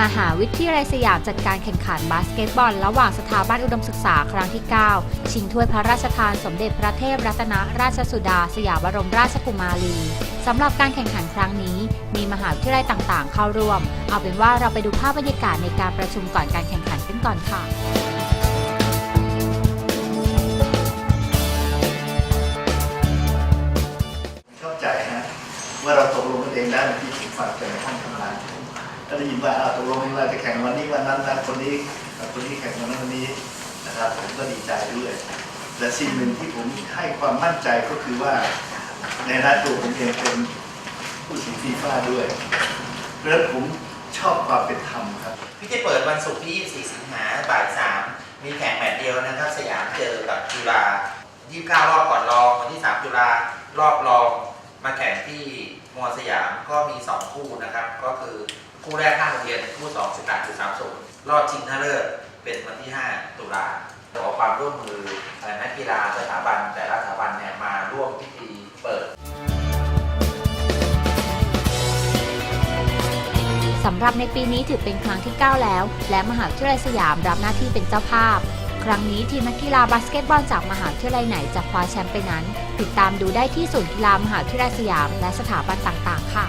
มหาวิทยาลัยสยามจัดการแข่งขันบาสเกตบอล ระหว่างสถาบันอุดมศึกษาครั้งที่ 9 ชิงถ้วยพระราชทานสมเด็จพระเทพรัตนราชสุดา สยามบรมราชกุมารีสำหรับการแข่งขันครั้งนี้ มีมหาวิทยาลัยต่างๆ เข้าร่วม เอาเป็นว่าเราไปดูภาพบรรยากาศในการประชุมก่อนการแข่งขันกันก่อนค่ะเข้าใจนะว่าเราตกลงกันเองได้เมื่อกี้ผมฟังจากในห้องทำง ก็ได้ยินว่าอ่าตกลงเราจะแข่งวันนี้วันนั้นนะคนนี้คนนี้แข่งวันนั้นวันนี้นะครับผมก็ดีใจด้วยแต่สิ่งหนึ่งที่ผมให้ความมั่นใจก็คือว่าในฐานะตัวผมเองเป็นผู้สิงฟีฟ่าด้วยเพราะผมชอบความเป็นธรรมครับพิธีเปิดวันศุกร์ที่ 24 สิงหาบ่าย3มีแข่งแมตช์เดียวนะครับ สยามเจอกับจุฬา29 รอบก่อนรองวันที่ 3 จุฬารอบรองมาแข่งที่มอสยามก็มี 2 คู่นะครับ ก็คือ คู่แรก5โรงเรียนคู่2 18.30 รอบชิงชนะเลิศเป็นวันที่ 5 ตุลาขอความร่วมมือเอ่อนักกีฬาสถาบัน แต่ละสถาบันเนี่ยมาร่วมพิธีเปิดสำหรับในปีนี้ถือเป็นครั้งที่ 9 แล้ว และมหาวิทยาลัยสยามรับหน้าที่เป็นเจ้าภาพ ครั้งนี้ทีมนักกีฬาบาสเกตบอลจากมหาวิทยาลัยไหนจะคว้าแชมป์ไปนั้น ติดตามดูได้ที่ศูนย์กีฬามหาวิทยาลัยสยาม และสถาบันต่างๆ ค่ะ